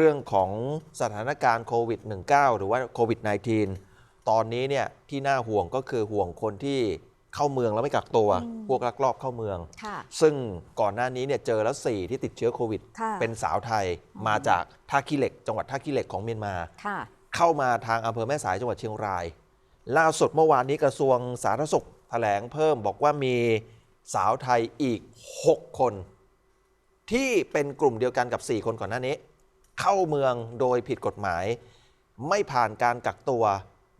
เรื่องของสถานการณ์โควิด -19 หรือว่าโควิด -19 ตอนนี้เนี่ยที่น่าห่วงก็คือห่วงคนที่เข้าเมืองแล้วไม่กักตัวอืมพวกลักลอบเข้าเมืองค่ะซึ่งก่อนหน้านี้เนี่ยเจอแล้ว 4 ที่ติดเชื้อโควิดค่ะเป็นสาวไทยมาจากท่าขี้เหล็ก จังหวัดท่าขี้เหล็กของเมียนมาค่ะเข้ามาทางอำเภอแม่สายจังหวัดเชียงราย ล่าสุดเมื่อวานนี้กระทรวงสาธารณสุขแถลงเพิ่มบอกว่ามีสาวไทยอีก 6 คน ที่เป็นกลุ่มเดียวกันกับ 4 คนก่อนหน้านี้ เข้าเมืองโดยผิดกฎหมาย ไม่ผ่านการกักตัว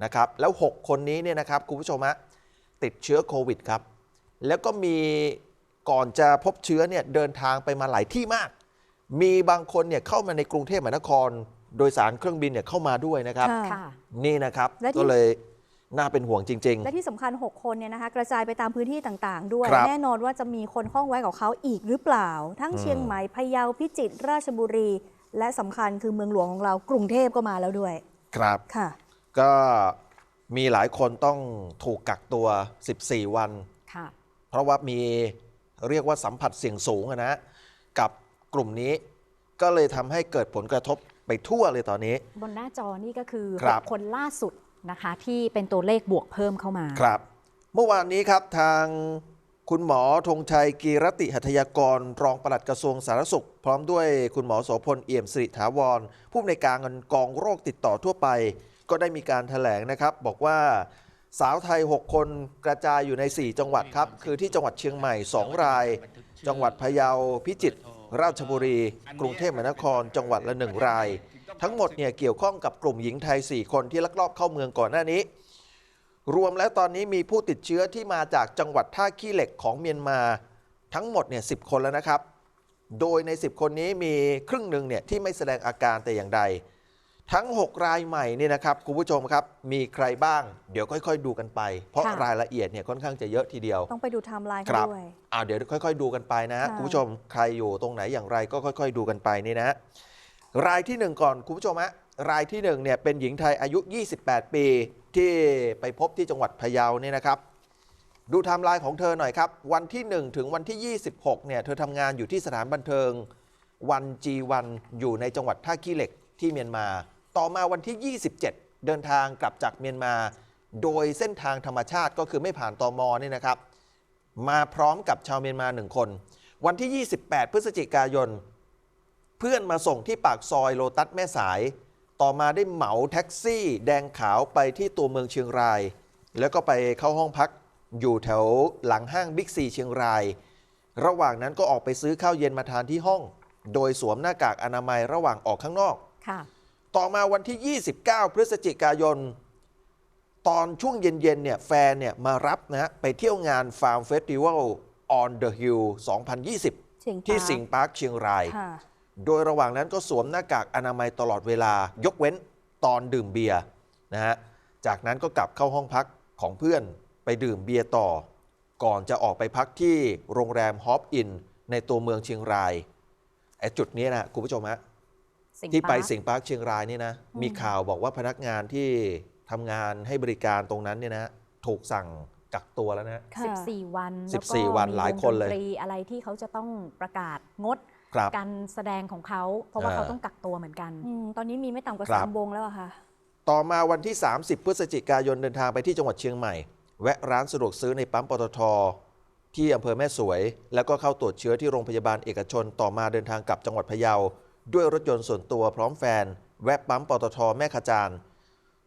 นะครับแล้ว 6 คนนี้เนี่ยนะครับคุณผู้ชมฮะติดเชื้อโควิดครับ แล้วก็มีก่อนจะพบเชื้อเนี่ยเดินทางไปมาหลายที่มาก มีบางคนเนี่ยเข้ามาในกรุงเทพมหานคร โดยสารเครื่องบินเนี่ยเข้ามาด้วยนะครับค่ะค่ะนี่นะครับและที่ ก็เลยน่าเป็นห่วงจริง และที่สำคัญ 6 คนเนี่ยนะคะกระจายไปตามพื้นที่ต่างๆ ด้วย ครับแน่นอนว่าจะมีคนข้องไว้กับเขาอีกหรือเปล่า ทั้งอืม เชียงใหม่พะเยาพิจิตรราชบุรี และสำคัญคือเมืองหลวงของเรากรุงเทพก็มาแล้วด้วยๆครับ ค่ะ ก็มีหลายคนต้องถูกกักตัว 14 วัน ค่ะ เพราะว่ามีเรียกว่าสัมผัสเสี่ยงสูงอะนะ กับกลุ่มนี้ ก็เลยทำให้เกิดผลกระทบไปทั่วเลยตอนนี้ บนหน้าจอนี่ก็คือครับ หกคนล่าสุดนะคะ ที่เป็นตัวเลขบวกเพิ่มเข้ามา ครับ เมื่อวานนี้ครับทาง คุณหมอธงชัยกีรติหัตยากร รองปลัดกระทรวงสาธารณสุข พร้อมด้วยคุณหมอโสพลเอี่ยมสิริถาวร ผู้อำนวยการกองโรคติดต่อทั่วไป ก็ได้มีการถแถลงนะครับ บอกว่าสาวไทย 6 คนกระจายอยู่ใน 4 จังหวัดครับ คือที่จังหวัดเชียงใหม่ 2 ราย จังหวัดพะเยาพิจิตรราชบุรี กรุงเทพมหานคร จังหวัดละ 1 ราย ทั้งหมดเนี่ยเกี่ยวข้องกับกลุ่มหญิงไทย 4 คนที่ลักลอบเข้าเมืองก่อนหน้านี้ รวมแล้วตอนนี้มีผู้ติดเชื้อที่มาจากจังหวัดท่าขี้เหล็กของเมียนมาทั้งหมดเนี่ยสิคนแล้วนะครับ โดยใน 10 คนนี้มีครึ่งหนึ่งเนี่ยที่ไม่แสดงอาการแต่อย่างใด ทั้ง 6 รายใหม่เนี่ยนะครับคุณผู้ชมครับ มีใครบ้าง เดี๋ยวค่อย ๆ ดูกันไป เพราะค่ะ รายละเอียดเนี่ยค่อนข้างจะเยอะทีเดียว ต้องไปดูไทม์ไลน์คเขารับด้วย อ่าเดี๋ยวค่อย ๆ ดูกันไปนะฮะค่ะ คุณผู้ชม ใครอยู่ตรงไหนอย่างไรก็ค่อย ๆ ดูกันไปนี่นะฮะรายที่หนึ่งก่อนคุณผู้ชมฮะ รายที่หนึ่งเนี่ยเป็นหญิงไทยอายุ 28 ปีที่ไปพบที่จังหวัดพะเยาเนี่ยนะครับ ดูไทม์ไลน์ของเธอหน่อยครับ วันที่ 1 ถึงวันที่ 26เนี่ยเธอทำงานอยู่ที่สถานบันเทิงวันจีวันอยู่ในจังหวัดท่าขี้เหล็กที่เมียนมา ต่อมาวันที่ 27 เดินทางกลับจากเมียนมา โดยเส้นทางธรรมชาติก็คือไม่ผ่านตอมอนี่นะครับ มาพร้อมกับชาวเมียนมาหนึ่งคน วันที่ 28 พฤศจิกายน เพื่อนมาส่งที่ปากซอยโลตัสแม่สาย ต่อมาได้เหมาแท็กซี่ แดงขาวไปที่ตัวเมืองเชียงราย แล้วก็ไปเข้าห้องพักอยู่แถวหลังห้างบิ๊กซีเชียงราย ระหว่างนั้นก็ออกไปซื้อข้าวเย็นมาทานที่ห้อง โดยสวมหน้ากากอนามัยระหว่างออกข้างนอกค่ะต่อมาวันที่ 29 พฤศจิกายน ตอนช่วงเย็นๆเนี่ยแฟนเนี่ยมารับนะฮะไปเที่ยวงาน Farm Festival on the Hill 2020เชียงที่ปาสิงห์ปาร์คเชียงรายค่ะ โดยระหว่างนั้นก็สวมหน้ากากอนามัยตลอดเวลายกเว้นตอนดื่มเบียร์นะฮะ จากนั้นก็กลับเข้าห้องพักของเพื่อนไปดื่มเบียร์ต่อ ก่อนจะออกไปพักที่โรงแรมฮอปอินในตัวเมืองเชียงรายไอ้จุดนี้นะคุณผู้ชมฮะงห์ที่ไปปาร์คสิงห์ปาร์คเชียงรายนี่นะอืมมีข่าวบอกว่าพนักงานที่ทำงานให้บริการตรงนั้นเนี่ยนะถูกสั่งกักตัวแล้วนะค่ะ14 วัน 14แล้วก็วันมีหลายคนเลยวงดตรีอะไรที่เขาจะต้องประกาศงด ครับการแสดงของเขาเพราะว่าอ่าเขาต้องกักตัวเหมือนกันอืมตอนนี้มีไม่ต่ำกว่าครับสามวงแล้วอะค่ะ ต่อมาวันที่ 30 พฤศจิกายนเดินทางไปที่จังหวัดเชียงใหม่ แวะร้านสะดวกซื้อในปั๊มปตทที่อำเภอแม่สวย แล้วก็เข้าตรวจเชื้อที่โรงพยาบาลเอกชน ต่อมาเดินทางกลับจังหวัดพะเยา ด้วยรถยนต์ส่วนตัวพร้อมแฟน แวะปั๊มปตทแม่ขจาน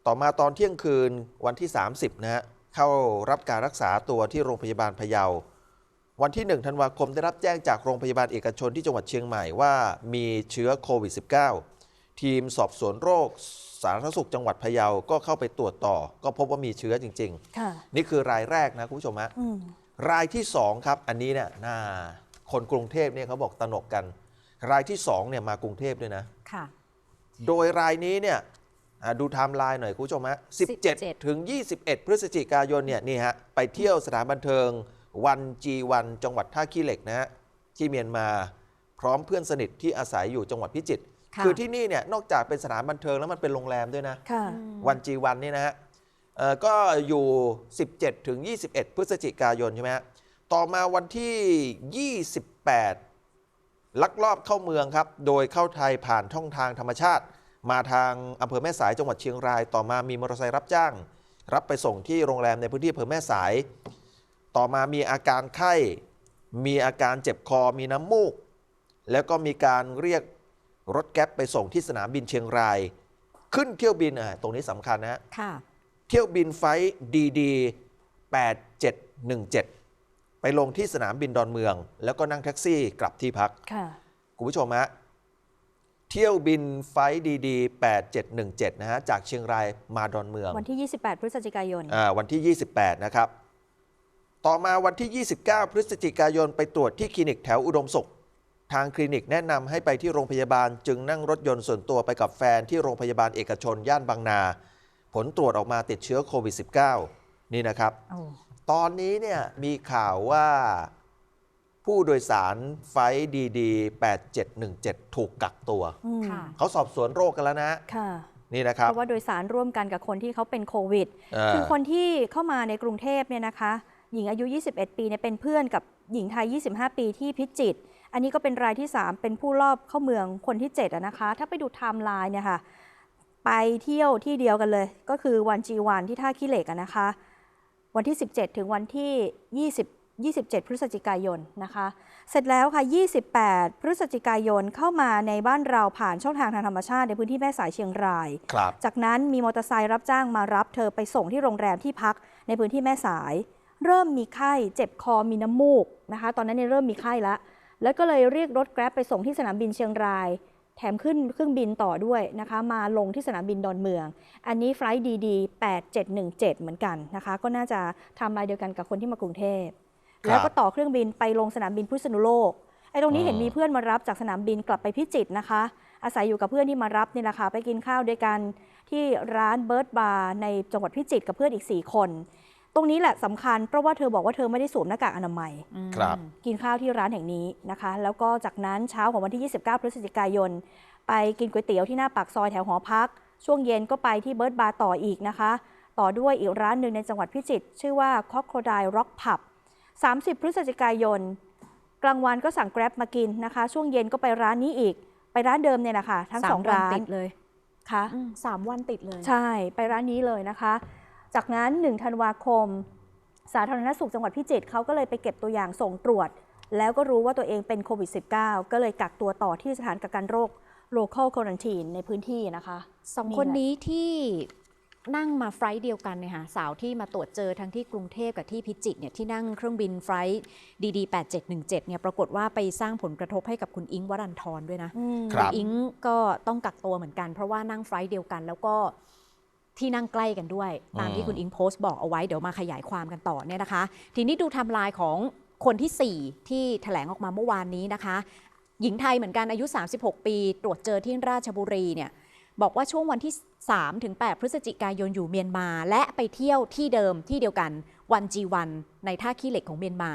ต่อมาตอนเที่ยงคืนวันที่ 30 นะฮะเข้ารับการรักษาตัวที่โรงพยาบาลพะเยา วันที่ 1 ธันวาคมได้รับแจ้งจากโรงพยาบาลเอกชนที่จังหวัดเชียงใหม่ว่ามีเชื้อโควิด -19 ทีมสอบสวนโรคสาธารณสุขจังหวัดพะเยา ก็เข้าไปตรวจต่อ ก็พบว่ามีเชื้อจริงค่ะๆนี่คือรายแรกนะคุณผู้ชมฮะอืมรายที่ 2 ครับ อันนี้เนี่ยน่าคนกรุงเทพเนี่ยเขาบอกตระหนกกัน รายที่2เนี่ยมากรุงเทพด้วยนะค่ะ โดยรายนี้เนี่ยอ่าดูไทม์ไลน์หน่อยคุณผู้ชมฮะ17 17 ถึง 21 พฤศจิกายนเนี่ยนี่ฮะไปเที่ยวสถานบันเทิง วันจีวันจังหวัดท่าขี้เหล็กนะฮะที่เมียนมาพร้อมเพื่อนสนิทที่อาศัยอยู่จังหวัดพิจิตรค่ะคือที่นี่เนี่ยนอกจากเป็นสถานบันเทิงแล้วมันเป็นโรงแรมด้วยนะค่ะวันจีวันนี่นะฮะเอ่อก็อยู่ 17 ถึง 21 พฤศจิกายนใช่ไหมฮะต่อมาวันที่ 28 ลักลอบเข้าเมืองครับ โดยเข้าไทยผ่านช่องทางธรรมชาติ มาทางอำเภอแม่สายจังหวัดเชียงราย ต่อมามีมอเตอร์ไซค์รับจ้าง รับไปส่งที่โรงแรมในพื้นที่อำเภอแม่สาย ต่อมามีอาการไข้ มีอาการเจ็บคอมีน้ำมูก แล้วก็มีการเรียกรถแก๊ปไปส่งที่สนามบินเชียงราย ขึ้นเที่ยวบินอะตรงนี้สำคัญนะฮะค่ะเที่ยวบินไฟดีดี8717 ไปลงที่สนามบินดอนเมือง แล้วก็นั่งแท็กซี่กลับที่พักค่ะคุณผู้ชมฮะเที่ยวบินไฟดีดี8717 นะฮะจากเชียงรายมาดอนเมือง วันที่ 28 พฤศจิกายนอ่าวันที่ 28 นะครับ ต่อมาวันที่ 29 พฤศจิกายนไปตรวจที่คลินิกแถวอุดมสุข ทางคลินิกแนะนำให้ไปที่โรงพยาบาล จึงนั่งรถยนต์ส่วนตัวไปกับแฟนที่โรงพยาบาลเอกชนย่านบางนา ผลตรวจออกมาติดเชื้อโควิด -19 นี่นะครับโอ้ตอนนี้เนี่ยมีข่าวว่าผู้โดยสารไฟดีดี8717 ถูกกักตัวอืมค่ะเขาสอบสวนโรคกันแล้วนะค่ะนี่นะครับเพราะว่าโดยสารร่วมกันกับคนที่เขาเป็นโควิดอ่าคือคนที่เข้ามาในกรุงเทพเนี่ยนะคะ หญิงอายุ 21 ปีเนี่ยเป็นเพื่อนกับหญิงไทย 25 ปีที่พิจิตรอันนี้ก็เป็นรายที่ 3 เป็นผู้รอบเข้าเมืองคนที่7อะนะคะ ถ้าไปดูไทม์ไลน์เนี่ยค่ะ ไปเที่ยวที่เดียวกันเลย ก็คือวันจีวันที่ท่าขี้เหล็กอะนะคะ วันที่ 17 ถึงวันที่ 20 27 พฤศจิกายนนะคะ เสร็จแล้วค่ะ 28 พฤศจิกายนเข้ามาในบ้านเราผ่านช่องทางทางธรรมชาติในพื้นที่แม่สายเชียงรายครับจากนั้นมีมอเตอร์ไซค์รับจ้างมารับเธอไปส่งที่โรงแรมที่พักในพื้นที่แม่สาย เริ่มมีไข้เจ็บคอมีน้ำมูกนะคะ ตอนนั้นเนี่ยเริ่มมีไข้แล้วแล้วก็เลยเรียกรถแกร็บไปส่งที่สนามบินเชียงราย แถมขึ้นเครื่องบินต่อด้วยนะคะ มาลงที่สนามบินดอนเมือง อันนี้ไฟล์ดีๆ8717 เหมือนกันนะคะ ก็น่าจะทำลายเดียวกันกับคนที่มากรุงเทพครับแล้วก็ต่อเครื่องบินไปลงสนามบินพิษณุโลกไอ้ตรงนี้อืมเห็นมีเพื่อนมารับจากสนามบินกลับไปพิจิตรนะคะ อาศัยอยู่กับเพื่อนที่มารับนี่แหละค่ะไปกินข้าวด้วยกันที่ร้านเบิร์ดบาร์ในจังหวัดพิจิตรกับเพื่อนอีก 4 คน ตรงนี้แหละสำคัญเพราะว่าเธอบอกว่าเธอไม่ได้สวมหน้ากากอนามัยอืมครับกินข้าวที่ร้านแห่งนี้นะคะ แล้วก็จากนั้นเช้าของวันที่ 29 พฤศจิกายน ไปกินก๋วยเตี๋ยวที่หน้าปากซอยแถวหอพัก ช่วงเย็นก็ไปที่เบิร์ดบาร์ต่ออีกนะคะ ต่อด้วยอีกร้านหนึ่งในจังหวัดพิจิตรชื่อว่า Crocodile Rock Pub 30 พฤศจิกายน กลางวันก็สั่งแกร็บมากินนะคะ ช่วงเย็นก็ไปร้านนี้อีก ไปร้านเดิมเนี่ยนะคะทั้งสาสมองวันร้านติดเลยค่ะอืมสามวันติดเลย ใช่ไปร้านนี้เลยนะคะ จากนั้น 1 ธันวาคม สาธารณสุขจังหวัดพิจิตรเขาก็เลยไปเก็บตัวอย่างส่งตรวจ แล้วก็รู้ว่าตัวเองเป็นโควิด -19 ก็เลยกักตัวต่อที่สถานกักกันโรค local quarantine ในพื้นที่นะคะสองนี่คนแหละนี้ที่นั่งมาไฟลท์เดียวกันเนี่ยค่ะสาวที่มาตรวจเจอทั้งที่กรุงเทพกับที่พิจิตรเนี่ยที่นั่งเครื่องบินไฟลท์ดีๆ8717เนี่ยปรากฏว่าไปสร้างผลกระทบให้กับคุณอิงค์วรันทรด้วยนะอืมครับณอิงก็ต้องกักตัวเหมือนกัน เพราะว่านั่งไฟลท์เดียวกัน แล้วก็ ที่นั่งใกล้กันด้วย ตามที่คุณอิงโพสต์บอกเอาไว้ เดี๋ยวมาขยายความกันต่อเนี่ยนะคะ ทีนี้ดูไทม์ไลน์ของคนที่ 4 ที่แถลงออกมาเมื่อวานนี้นะคะ หญิงไทยเหมือนกันอายุ 36 ปี ตรวจเจอที่ราชบุรีเนี่ยบอกว่าช่วงวันที่ 3 ถึง 8 พฤศจิกายนอยู่เมียนมา และไปเที่ยวที่เดิมที่เดียวกันวันจีวันในท่าขี้เหล็กของเมียนมา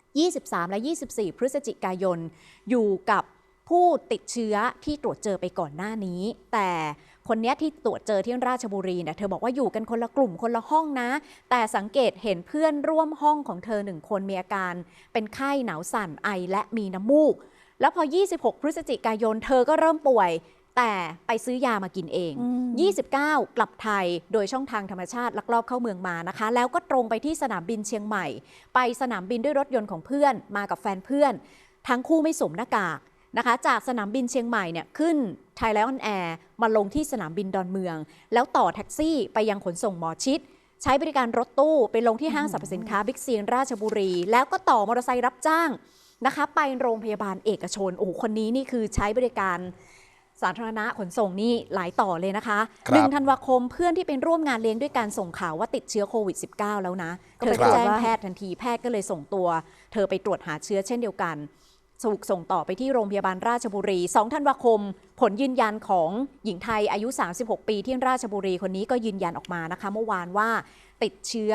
23 และ 24 พฤศจิกายนอยู่กับผู้ติดเชื้อที่ตรวจเจอไปก่อนหน้านี้ แต่ คนเนี้ยที่ตรวจเจอที่ราชบุรีเนี่ยเธอบอกว่าอยู่กันคนละกลุ่มคนละห้องนะ แต่สังเกตเห็นเพื่อนร่วมห้องของเธอหนึ่งคนมีอาการ เป็นไข้หนาวสั่นไอและมีน้ำมูก แล้วพอ 26 พฤศจิกายนเธอก็เริ่มป่วยแต่ไปซื้อยามากินเองอืม29 กลับไทยโดยช่องทางธรรมชาติลักลอบเข้าเมืองมานะคะ แล้วก็ตรงไปที่สนามบินเชียงใหม่ ไปสนามบินด้วยรถยนต์ของเพื่อนมากับแฟนเพื่อน ทั้งคู่ไม่สวมหน้ากาก นะคะจากสนามบินเชียงใหม่เนี่ยขึ้นไทยแลนด์แอร์มาลงที่สนามบินดอนเมือง แล้วต่อแท็กซี่ไปยังขนส่งหมอชิด ใช้บริการรถตู้ไปลงที่ห้างสรรพสินค้าบิ๊กซีนราชบุรี แล้วก็ต่อมอเตอร์ไซค์รับจ้างนะคะ ไปโรงพยาบาลเอกชนโอ้โหคนนี้นี่คือใช้บริการสาธารณะขนส่งนี่หลายต่อเลยนะคะครับหนึ่งธันวาคมเพื่อนที่เป็นร่วมงานเลี้ยงด้วยการส่งข่าวว่าติดเชื้อโควิด -19 แล้วนะก็เธไปอก็ตรวจแจ้งว่าแพทย์ทันทีแพทย์ก็เลยส่งตัว เธอไปตรวจหาเชื้อเช่นเดียวกัน ถูกส่งต่อไปที่โรงพยาบาลราชบุรี 2 ธันวาคม ผลยืนยันของหญิงไทยอายุ 36 ปีที่ราชบุรีคนนี้ก็ยืนยันออกมานะคะ เมื่อวานว่าติดเชื้อ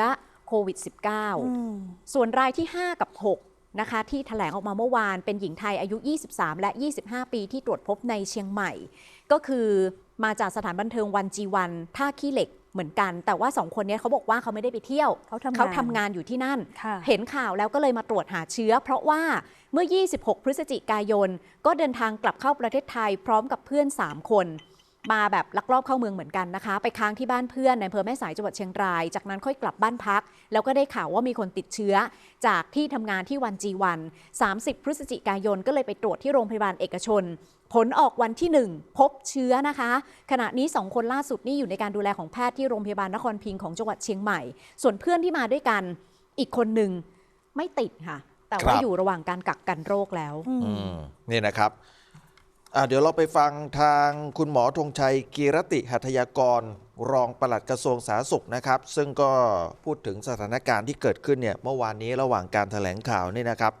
โควิด -19 อืมส่วนรายที่ 5 กับ 6 นะคะ ที่แถลงออกมาเมื่อวานเป็นหญิงไทยอายุ 23 และ 25 ปีที่ตรวจพบในเชียงใหม่ ก็คือมาจากสถานบันเทิงวันจีวันท่าขี้เหล็ก เหมือนกัน แต่ว่าสองคนเนี้ยเขาบอกว่าเขาไม่ได้ไปเที่ยวเขาทำงานเขาทำงานอยู่ที่นั่นค่ะเห็นข่าวแล้วก็เลยมาตรวจหาเชื้อ เพราะว่าเมื่อ 26 พฤศจิกายน ก็เดินทางกลับเข้าประเทศไทยพร้อมกับเพื่อน 3 คน มาแบบลักลอบเข้าเมืองเหมือนกันนะคะ ไปค้างที่บ้านเพื่อนในอำเภอแม่สายจังหวัดเชียงราย จากนั้นค่อยกลับบ้านพัก แล้วก็ได้ข่าวว่ามีคนติดเชื้อ จากที่ทำงานที่วันจีวัน 30 พฤศจิกายนก็เลยไปตรวจที่โรงพยาบาลเอกชน ผลออกวันที่ 1 พบเชื้อนะคะ ขณะนี้ 2 คนล่าสุดนี่อยู่ในการดูแลของแพทย์ที่โรงพยาบาลนครพิงค์ของจังหวัดเชียงใหม่ ส่วนเพื่อนที่มาด้วยกันอีกคนหนึ่งไม่ติดค่ะ แต่ว่าครับอยู่ระหว่างการกักกันโรคแล้วอืมอืมนี่นะครับอะ เดี๋ยวเราไปฟังทางคุณหมอธงชัยกีรติหัตยากร รองปลัดกระทรวงสาธารณสุขนะครับ ซึ่งก็พูดถึงสถานการณ์ที่เกิดขึ้นเนี่ยเมื่อวานนี้ระหว่างการแถลงข่าวนี่นะครับ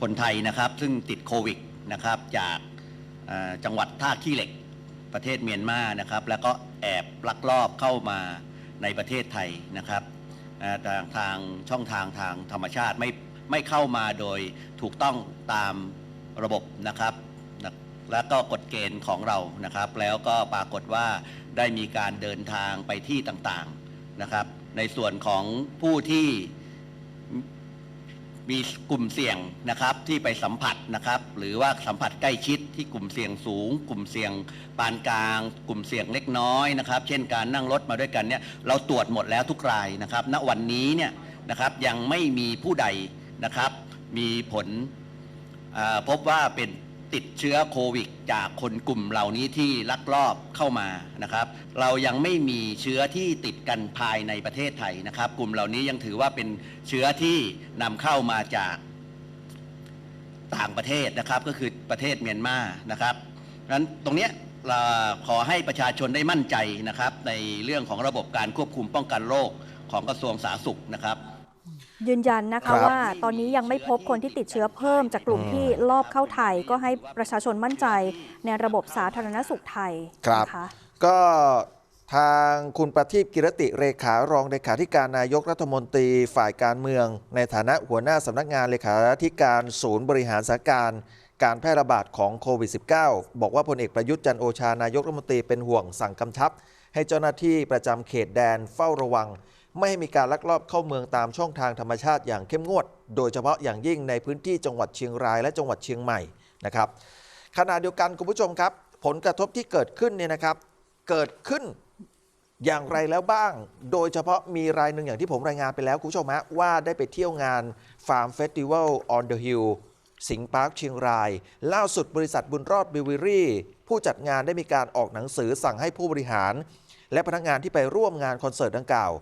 คนไทยนะครับซึ่งติดโควิดนะครับจากจังหวัดท่าขี้เหล็กประเทศเมียนมานะครับ แล้วก็แอบลักลอบเข้ามาในประเทศไทยนะครับทางทางช่องทางทางธรรมชาติไม่ ไม่เข้ามาโดยถูกต้องตามระบบนะครับแล้วก็กฎเกณฑ์ของเรานะครับ แล้วก็ปรากฏว่าได้มีการเดินทางไปที่ต่างๆนะครับ ในส่วนของผู้ที่มีกลุ่มเสี่ยงนะครับที่ไปสัมผัสนะครับ หรือว่าสัมผัสใกล้ชิดที่กลุ่มเสี่ยงสูง กลุ่มเสี่ยงปานกลาง กลุ่มเสี่ยงเล็กน้อยนะครับ เช่นการนั่งรถมาด้วยกันเนี่ยเราตรวจหมดแล้วทุกรายนะครับ ณวันนี้เนี่ยนะครับยังไม่มีผู้ใด นะครับ มีผลพบว่าเป็นติดเชื้อโควิด จากคนกลุ่มเหล่านี้ที่ลักลอบเข้ามานะครับ เรายังไม่มีเชื้อที่ติดกันภายในประเทศไทยนะครับ กลุ่มเหล่านี้ยังถือว่าเป็นเชื้อที่นำเข้ามาจากต่างประเทศนะครับ ก็คือประเทศเมียนมานะครับนั้นตรงเนี้ยขอให้ประชาชนได้มั่นใจนะครับ ในเรื่องของระบบการควบคุมป้องกันโรคของกระทรวงสาธารณสุขนะครับ ยืนยันนะครัคะบว่าตอนนี้ยังไม่พบคนที่ติดเชื้อเพิ่มจากกลุ่มอืมที่ลอบเข้าไทย ก็ให้ประชาชนมั่นใจในระบบสาธารณสุขไทยครับนะคะก็ทางคุณประทีปกิรติเรขารองเลขาธิการนายกรัฐมนตรีฝ่ายการเมือง ในฐานะหัวหน้าสำนักงานเลขาธิการศูนย์บริหารสถานการณ์การแพร่ระบาดของโควิด -19 บอกว่าพลเอกประยุทธ์จันทร์โอชานายกรัฐมนตรีเป็นห่วงสั่งกำชับ ให้เจ้าหน้าที่ประจำเขตแดนเฝ้าระวัง ไม่ให้มีการลักลอบเข้าเมืองตามช่องทางธรรมชาติอย่างเข้มงวด โดยเฉพาะอย่างยิ่งในพื้นที่จังหวัดเชียงรายและจังหวัดเชียงใหม่นะครับขณะเดียวกันคุณผู้ชมครับ ผลกระทบที่เกิดขึ้นเนี่ยนะครับเกิดขึ้นอย่างไรแล้วบ้าง โดยเฉพาะมีรายหนึ่งอย่างที่ผมรายงานไปแล้วคุณผู้ชมฮะว่าได้ไปเที่ยวงาน Farm Festival on the Hill สิงห์ปาร์คเชียงราย ล่าสุดบริษัทบุญรอดบิวเวอรี่ ผู้จัดงานได้มีการออกหนังสือสั่งให้ผู้บริหาร และพนักงานที่ไปร่วมงานคอนเสิร์ตดังกล่าว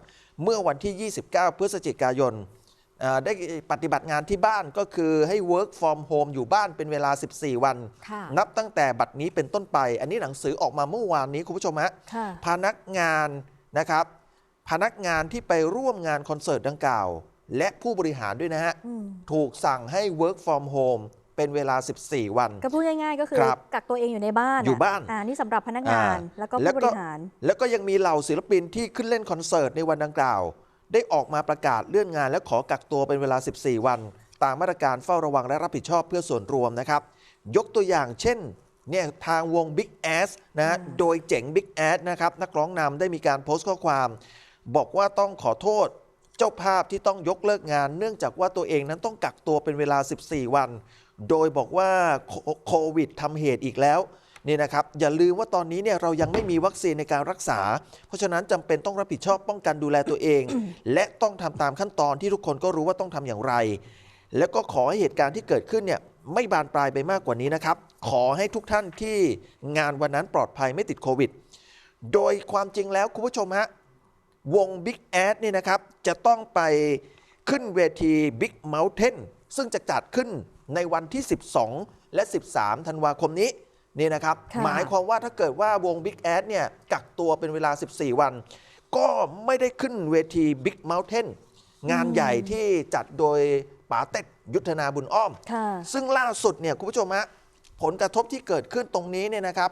เมื่อวันที่ 29 พฤศจิกายนอ่าได้ปฏิบัติงานที่บ้านก็คือให้ work from home อยู่บ้านเป็นเวลา 14 วันค่ะนับตั้งแต่บัดนี้เป็นต้นไป อันนี้หนังสือออกมาเมื่อวานนี้คุณผู้ชมฮะค่ะพนักงานนะครับ พนักงานที่ไปร่วมงานคอนเสิร์ตดังกล่าว และผู้บริหารด้วยนะฮะอืมถูกสั่งให้ work from home เป็นเวลา 14 วัน ก็พูดง่ายๆ ก็คือครับกักตัวเองอยู่ในบ้านอยู่บ้าน อ่านี่สำหรับพนักงานอ่าแล้วก็แล้วผู้ก็บริหาร แล้วก็ยังมีเหล่าศิลปินที่ขึ้นเล่นคอนเสิร์ตในวันดังกล่าว ได้ออกมาประกาศเลื่อนงานและขอกักตัวเป็นเวลา 14 วัน ตามมาตรการเฝ้าระวังและรับผิดชอบเพื่อส่วนรวมนะครับ ยกตัวอย่างเช่นเนี่ยทางวง Big Ass นะฮะอืมโดยเจ๋ง Big Ass นะครับ นักร้องนำได้มีการโพสต์ข้อความ บอกว่าต้องขอโทษ เจ้าภาพที่ต้องยกเลิกงาน เนื่องจากว่าตัวเองนั้นต้องกักตัวเป็นเวลา 14 วัน โดยบอกว่าโควิดทำเหตุอีกแล้วนี่นะครับอย่าลืมว่าตอนนี้เนี่ยเรายังไม่มีวัคซีนในการรักษา เพราะฉะนั้นจำเป็นต้องรับผิดชอบป้องกันดูแลตัวเอง และต้องทำตามขั้นตอนที่ทุกคนก็รู้ว่าต้องทำอย่างไร แล้วก็ขอให้เหตุการณ์ที่เกิดขึ้นเนี่ยไม่บานปลายไปมากกว่านี้นะครับ ขอให้ทุกท่านที่งานวันนั้นปลอดภัยไม่ติดโควิด โดยความจริงแล้วคุณผู้ชมฮะวง Big Ad นี่นะครับจะต้องไปขึ้นเวที Big Mountain ซึ่งจะจัดขึ้น ในวันที่ 12 และ 13 ธันวาคมนี้นี่นะครับ ค่ะหมายความว่าถ้าเกิดว่าวง Big Ad เนี่ยกักตัวเป็นเวลา 14 วัน ก็ไม่ได้ขึ้นเวที Big Mountain งานใหญ่ที่จัดโดยป๋าเต็ดยุทธนาบุญอ้อม ค่ะ ซึ่งล่าสุดเนี่ยคุณผู้ชมฮะผลกระทบที่เกิดขึ้นตรงนี้เนี่ยนะครับ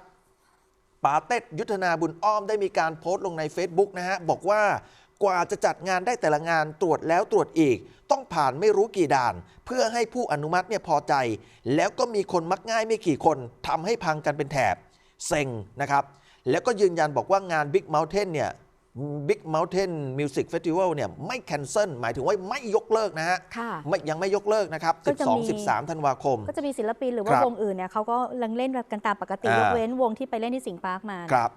ป๋าเต็ดยุทธนาบุญอ้อมได้มีการโพสต์ลงใน Facebook นะฮะบอกว่า กว่าจะจัดงานได้แต่ละงานตรวจแล้วตรวจอีก ต้องผ่านไม่รู้กี่ด่าน เพื่อให้ผู้อนุมัติเนี่ยพอใจ แล้วก็มีคนมักง่ายไม่กี่คนทำให้พังกันเป็นแถบเซ็งนะครับ แล้วก็ยืนยันบอกว่างาน Big Mountain เนี่ย Big Mountain Music Festival เนี่ยไม่แคนเซิลหมายถึงว่าไม่ยกเลิกนะฮะค่ะไม่ยังไม่ยกเลิกนะครับก็จะมี12 13 ธันวาคม ก็จะมีศิลปินหรือว่าครับวงอื่นเนี่ยเขาก็ยังเล่นกันตามปกติอ่ายยกเว้นวงที่ไปเล่นที่สิงห์ปาร์คมาครับ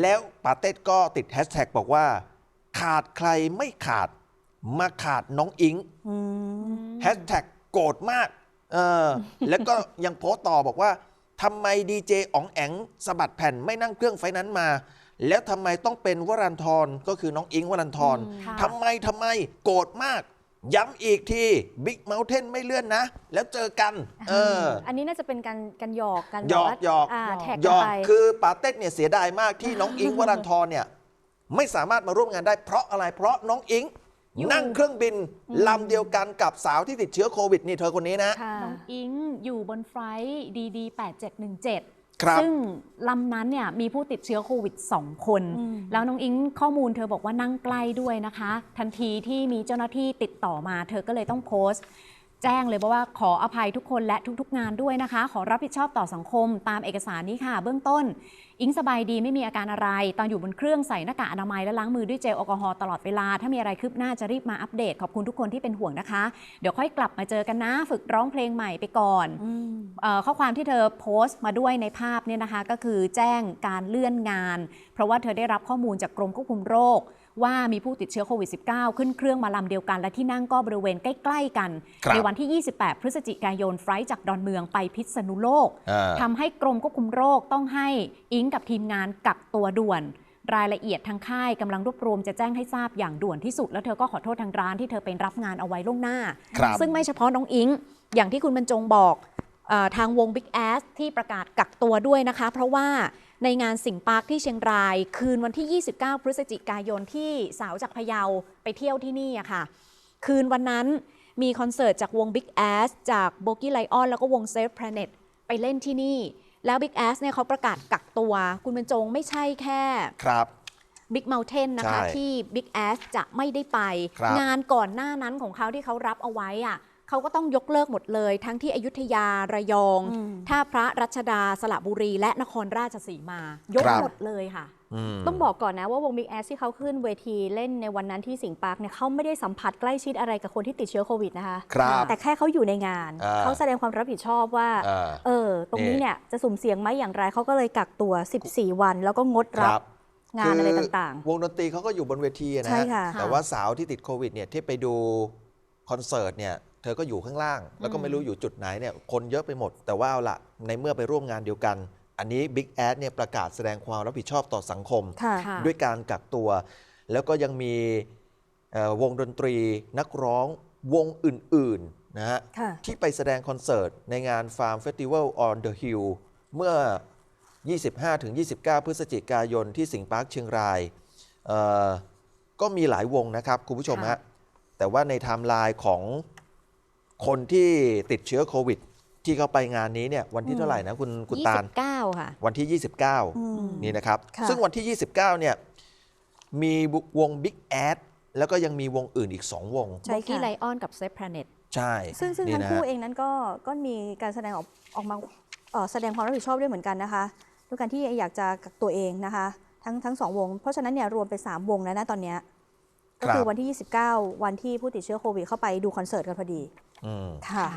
แล้วปาเต้ก็ติดแฮชแท็กบอกว่า ขาดใครไม่ขาด มาขาดน้องอิงอืมแฮชแท็กโกรธมากเออแล้วก็ยังโพสต์ต่อบอกว่าทำไมดีเจอ๋องแองสะบัดแผ่นไม่นั่งเครื่องไฟนั้นมา แล้วทำไมต้องเป็นวรันทรก็คือน้องอิงวรันทรค่ะทำไมทำไมโกรธมาก ย้ำอีกทีบิ๊กเม t เทนไม่เลื่อนนะ แล้วเจอกันเอออันนี้น่าจะเป็นการการหยอกกันหยอกแบบว่าหยอกอ่าแท็กหยกันอกไปคือปาเต้เนี่ยเสียดายมากที่น้องอิงวรันทรเนี่ย ไม่สามารถมาร่วมงานได้เพราะอะไรเพราะน้องอิงอยู่นั่งเครื่องบินลำเดียวกันกับสาวที่ติดเชื้อโควิดนี่เธอคนนี้นะ ค่ะน้องอิงอยู่บนไฟล์ดีดี8717ครับซึ่งลำนั้นเนี่ยมีผู้ติดเชื้อโควิด 2 คน อืม แล้วน้องอิงข้อมูลเธอบอกว่านั่งใกล้ด้วยนะคะ ทันทีที่มีเจ้าหน้าที่ติดต่อมา เธอก็เลยต้องโพสต์ แจ้งเลยว่าขออภัยทุกคนและทุกๆ งานด้วยนะคะ ขอรับผิดชอบต่อสังคม ตามเอกสารนี้ค่ะ เบื้องต้น อิงสบายดีไม่มีอาการอะไร ตอนอยู่บนเครื่องใส่หน้ากากอนามัยและล้างมือด้วยเจลแอลกอฮอล์ตลอดเวลา ถ้ามีอะไรคืบหน้าจะรีบมาอัปเดต ขอบคุณทุกคนที่เป็นห่วงนะคะ เดี๋ยวค่อยกลับมาเจอกันนะ ฝึกร้องเพลงใหม่ไปก่อนออข้อความที่เธอโพสต์มาด้วยในภาพเนี่ยนะคะ ก็คือแจ้งการเลื่อนงาน เพราะว่าเธอได้รับข้อมูลจากกรมควบคุมโรค ว่ามีผู้ติดเชื้อโควิด -19 ขึ้นเครื่องมาลำเดียวกัน และที่นั่งก็บริเวณใกล้ ๆ กันครับในวันที่ 28 พฤศจิกายนไฟลท์จากดอนเมืองไปพิษณุโลกอ่าทำให้กรมควบคุมโรคต้องให้อิงกับทีมงานกักตัวด่วนรายละเอียดทางค่ายกำลังรวบรวมจะแจ้งให้ทราบอย่างด่วนที่สุด แล้วเธอก็ขอโทษทางร้านที่เธอเป็นรับงานเอาไว้ล่วงหน้าครับซึ่งไม่เฉพาะน้องอิง อย่างที่คุณบรรจงบอกเออทางวง Big Ass ที่ประกาศกักตัวด้วยนะคะ เพราะว่า ในงานสิงห์ปาร์คที่เชียงราย คืนวันที่ 29 พฤศจิกายนที่สาวจากพะเยาไปเที่ยวที่นี่อะค่ะ คืนวันนั้นมีคอนเสิร์ตจากวง Big Ass จาก b o g i Lion แล้วก็วง Safe Planet ไปเล่นที่นี่ แล้ว Big Ass เนี่ยเขาประกาศกักตัว คุณบรรจงไม่ใช่แค่ครับ Big Mountain นะคะใช่ที่ Big Ass จะไม่ได้ไปครับงานก่อนหน้านั้นของเขาที่เขารับเอาไว้อะ เขาก็ต้องยกเลิกหมดเลย ทั้งที่อยุธยาระยองอืมท่าพระรัชดาสระบุรีและนครราชสีมา ยกครับ หมดเลยค่ะมต้องบอกก่อนนะว่าวง Big Ass ที่เขาขึ้นเวทีเล่นในวันนั้นที่สิงห์ปาร์คเนี่ยเขาไม่ได้สัมผัสใกล้ชิดอะไรกับคนที่ติดเชื้อโควิดนะคะ ครับแต่แค่เขาอยู่ในงาน อ่า เขาแสดงความรับผิดชอบว่า อ่า เออ ตรงนี้นี่เนี่ยจะสุ่มเสี่ยงไหมอย่างไรเขาก็เลยกักตัว 14 วัน แล้วก็งดครัรับ บงานอะไรต่างวงดนตรีเขาก็อยู่บนเวทีนะใช่ฮะค่ะ แต่ว่าสาวที่ติดโควิดเนี่ยที่ไปดูคอนเสิร์ตเนี่ย เธอก็อยู่ข้างล่าง แล้วก็ไม่รู้อยู่จุดไหนเนี่ยคนเยอะไปหมด แต่ว่าเอาละในเมื่อไปร่วมงานเดียวกัน อันนี้ Big a d เนี่ยประกาศแสดงความรับผิดชอบต่อสังคมๆค่ะค่ะ ด้วยการกักตัว แล้วก็ยังมีเอ่อวงดนตรีนักร้องวงอื่นๆนะฮะ ค่ะ ที่ไปแสดงคอนเสิร์ตในงาน Farm Festival on the Hill เมื่อ 25-29 พฤศจิกายนที่สิงห์ปาร์คเชียงรายเอ่อก็มีหลายวงนะครับ คุณผู้ชมค่ะฮะ แต่ว่าในไทม์ไลน์ของ คนที่ติดเชื้อโควิด ที่เขาไปงานนี้เนี่ยวันที่เท่าไหร่นะคุณคุณตาล29 ค่ะ วันที่ 29อืมนี่นะครับค่ะซึ่งวันที่ 29 เนี่ยมีวง Big Ad แล้วก็ยังมีวงอื่นอีก 2 วง ใช่ b o g i ค่ะ Lion กับ Safe Planet ใช่ ซึ่งซึ่งนี่ทั้งนะคู่ฮะเองนั้นก็ก็มีการแสดงออกออกมาเอ่อแสดงความรับผิดชอบด้วยเหมือนกันนะคะด้วยการที่อยากจะกักตัวเองนะคะ ทั้งทั้งสองวง เพราะฉะนั้นเนี่ยรวมเป็น 3 วงแล้วนะตอนเนี้ยก็คือวันที่ 29 วันที่ผู้ติดเชื้อโควิดเข้าไปดูคอนเสิร์ตกันพอดีอืมค่ะ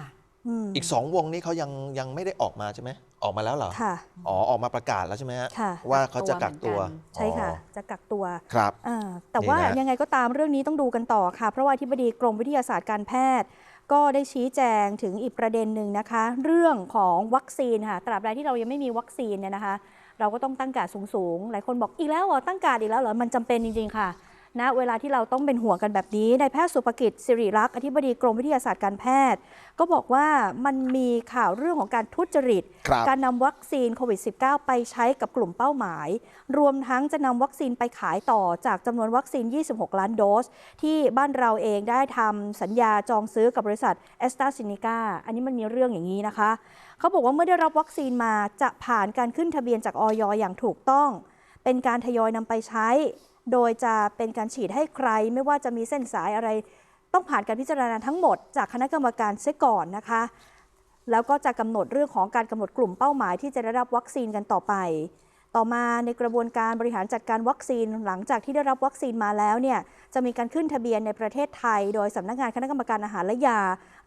อืมอีก2วงนี้เขายังยังไม่ได้ออกมาใช่ไหมออกมาแล้วเหรอค่ะ อ๋อออกมาประกาศแล้วใช่ไหมฮะค่ะว่าเขาจะกักตัวกักตัวเหมือนกันใช่ค่ะ อ๋อจะกักตัวครับ อ่าแต่ว่านี่นะ ยังไงก็ตามเรื่องนี้ต้องดูกันต่อค่ะ เพราะว่าอธิบดีกรมวิทยาศาสตร์การแพทย์ ก็ได้ชี้แจงถึงอีกประเด็นหนึ่งนะคะ เรื่องของวัคซีนค่ะตราบใดที่เรายังไม่มีวัคซีนเนี่ยนะคะ เราก็ต้องตั้งการดสูงๆ หลายคนบอกอีกแล้วเหรอตั้งการดอีกแล้วเหรอมันจำเป็นจริงๆค่ะ นะเวลาที่เราต้องเป็นห่วงกันแบบนี้นายแพทย์สุภกิจสิริรักษ์อธิบดีกรมวิทยาศาสตร์การแพทย์ ก็บอกว่ามันมีข่าวเรื่องของการทุจริตครับการนำวัคซีนโควิด -19 ไปใช้กับกลุ่มเป้าหมาย รวมทั้งจะนำวัคซีนไปขายต่อจากจำนวนวัคซีน 26 ล้านโดส ที่บ้านเราเองได้ทำสัญญาจองซื้อกับบริษัทแอสตราเซเนกาอันนี้มันมีเรื่องอย่างนี้นะคะ เขาบอกว่าเมื่อได้รับวัคซีนมาจะผ่านการขึ้นทะเบียนจากออยอย่างถูกต้อง เป็นการทยอยนำไปใช้ โดยจะเป็นการฉีดให้ใคร ไม่ว่าจะมีเส้นสายอะไร ต้องผ่านการพิจารณาทั้งหมด จากคณะกรรมการเสียก่อนนะคะ แล้วก็จะกำหนดเรื่องของการกำหนดกลุ่มเป้าหมายที่จะได้รับวัคซีนกันต่อไป ต่อมาในกระบวนการบริหารจัดการวัคซีนหลังจากที่ได้รับวัคซีนมาแล้วเนี่ยจะมีการขึ้นทะเบียนในประเทศไทย โดยสำนักงานคณะกรรมการอาหารและยา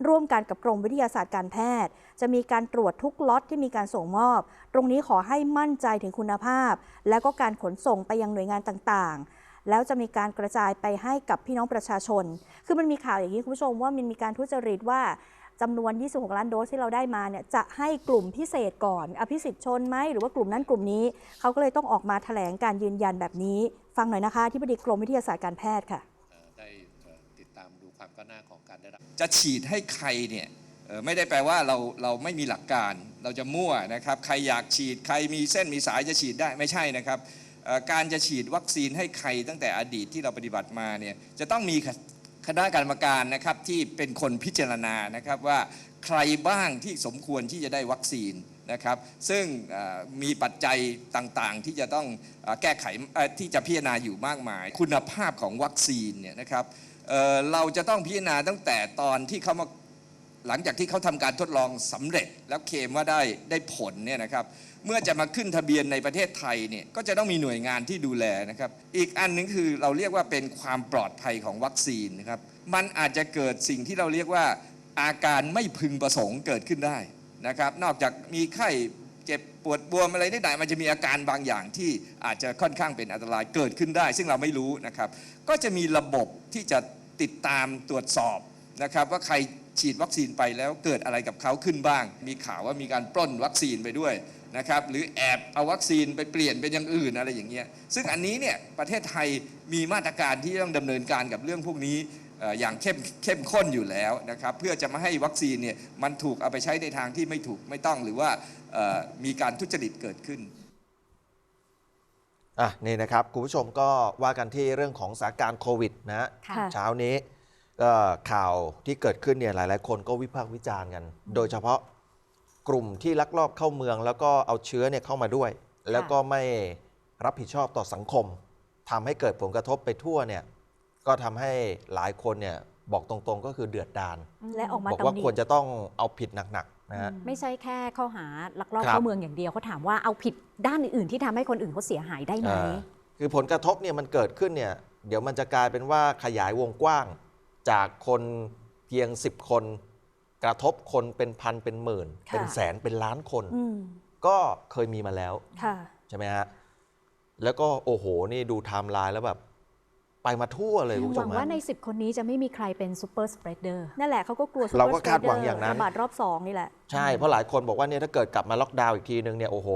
ร่วมกันกับกรมวิทยาศาสตร์การแพทย์ จะมีการตรวจทุกล็อตที่มีการส่งมอบ ตรงนี้ขอให้มั่นใจถึงคุณภาพ แล้วก็การขนส่งไปยังหน่วยงานต่างๆแล้วจะมีการกระจายไปให้กับพี่น้องประชาชน คือมันมีข่าวอย่างนี้คุณผู้ชมว่ามันมีการทุจริตว่า จำนวน 26 ล้านโดสที่เราได้มาเนี่ยจะให้กลุ่มพิเศษก่อนอภิสิทธิ์ชนไหมหรือว่ากลุ่มนั้นกลุ่มนี้ เขาก็เลยต้องออกมาแถลงการยืนยันแบบนี้ ฟังหน่อยนะคะที่บดีกรมวิทยาศาสตร์การแพทย์ค่ะเอ่อได้เอ่อติดตามดูความก้าวหน้าของการได้รับจะฉีดให้ใครเนี่ยเอ่อไม่ได้แปลว่าเราเราไม่มีหลักการ เราจะมั่วนะครับ ใครอยากฉีดใครมีเส้นมีสายจะฉีดได้ไม่ใช่นะครับเอ่อการจะฉีดวัคซีนให้ใครตั้งแต่อดีตที่เราปฏิบัติมาเนี่ยจะต้องมี คณะกรรมการนะครับที่เป็นคนพิจารณานะครับว่าใครบ้างที่สมควรที่จะได้วัคซีนนะครับ ซึ่งมีปัจจัยต่างๆ ที่จะต้องแก้ไขที่จะพิจารณาอยู่มากมาย คุณภาพของวัคซีนเนี่ยนะครับเอ่อเราจะต้องพิจารณาตั้งแต่ตอนที่เขามา หลังจากที่เขาทำการทดลองสำเร็จแล้วเคมว่าได้ได้ผลเนี่ยนะครับ เมื่อจะมาขึ้นทะเบียนในประเทศไทยเนี่ยก็จะต้องมีหน่วยงานที่ดูแลนะครับ อีกอันหนึงคือเราเรียกว่าเป็นความปลอดภัยของวัคซีนนะครับ มันอาจจะเกิดสิ่งที่เราเรียกว่าอาการไม่พึงประสงค์เกิดขึ้นได้นะครับ นอกจากมีไข้เจ็บปวดบวมอะไรได้ๆมันจะมีอาการบางอย่างที่อาจจะค่อนข้างเป็นอันตรายเกิดขึ้นได้ ซึ่งเราไม่รู้นะครับ ก็จะมีระบบที่จะติดตามตรวจสอบนะครับว่าใคร ฉีดวัคซีนไปแล้วเกิดอะไรกับเขาขึ้นบ้าง มีข่าวว่ามีการปล้นวัคซีนไปด้วยนะครับหรือแอบเอาวัคซีนไปเปลี่ยนเป็นอย่างอื่นอะไรอย่างเงี้ยซึ่งอันนี้เนี่ยประเทศไทยมีมาตรการที่ต้องดำเนินการกับเรื่องพวกนี้เอ่ออย่างเข้มเข้มข้นอยู่แล้วนะครับเพื่อจะไม่ให้วัคซีนเนี่ยมันถูกเอาไปใช้ในทางที่ไม่ถูกไม่ต้องหรือว่าเอ่อมีการทุจริตเกิดขึ้นอะนี่นะครับคุณผู้ชมก็ว่ากันที่เรื่องของสถานการณ์โควิดนะฮะค่ะเช้านี้ ก็ข่าวที่เกิดขึ้นเนี่ยหลาย ๆ คนก็วิพากษ์วิจารณ์กัน โดยเฉพาะกลุ่มที่ลักลอบเข้าเมือง แล้วก็เอาเชื้อเนี่ยเข้ามาด้วย แล้วก็ไม่รับผิดชอบต่อสังคมทำให้เกิดผลกระทบไปทั่วเนี่ยก็ทำให้หลายคนเนี่ยบอกตรงๆ ก็คือเดือดดานและออกมาบอกตำว่าหนิควรจะต้องเอาผิดหนักๆนะฮะไม่ใช่แค่ข้อหาลักลอบครับเข้าเมืองอย่างเดียวเขาถามว่าเอาผิดด้านอื่นๆที่ทำให้คนอื่นเขาเสียหายได้ไหมอ่าคือผลกระทบเนี่ยมันเกิดขึ้นเนี่ยเดี๋ยวมันจะกลายเป็นว่าขยายวงกว้าง จากคนเพียง 10 คน กระทบคนเป็นพันเป็นหมื่น ค่ะ เป็นแสนเป็นล้านคน อืมก็เคยมีมาแล้ว ค่ะ ใช่ไหมฮะ แล้วก็โอ้โห นี่ดูไทม์ไลน์แล้วแบบ ไปมาทั่วเลยคุณผู้หชวัมงว่าฮะ ใน 10 คนนี้จะไม่มีใครเป็นซูเปอร์สเปรดเดอร์นั่นแหละเขาก็กลัวเราก็ super คาดหวัง spreader อย่างนั้น ระบาดรอบสองนี่แหละ ใช่ เพราะหลายคนบอกว่าเนี่ยถ้าเกิดกลับมาล็อกดาวน์อีกทีนึงเนี่ยโอ้โห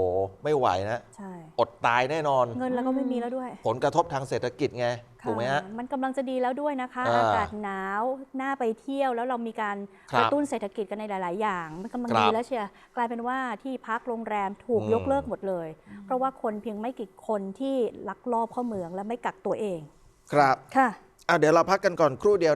ไม่ไหวนะ ใช่ อดตายแน่นอน เงินแล้วก็ไม่มีแล้วด้วย ผลกระทบทางเศรษฐกิจไง ถูกไหมฮะ มันกำลังจะดีแล้วด้วยนะคะ อ่าอากาศหนาวน่าไปเที่ยวแล้วเรามีการครับกระตุ้นเศรษฐกิจกันในหลาย ๆ อย่าง มันกำลังครับดีแล้วเชียร์กลายเป็นว่าที่พักโรงแรมถูกอืม ยกเลิกหมดเลย เพราะว่าคนเพียงไม่กี่คนที่ลักลอบเข้าเมืองและไม่กักตัวเองครับค่ะ อะเดี๋ยวเราพักกันก่อนครู่เดียว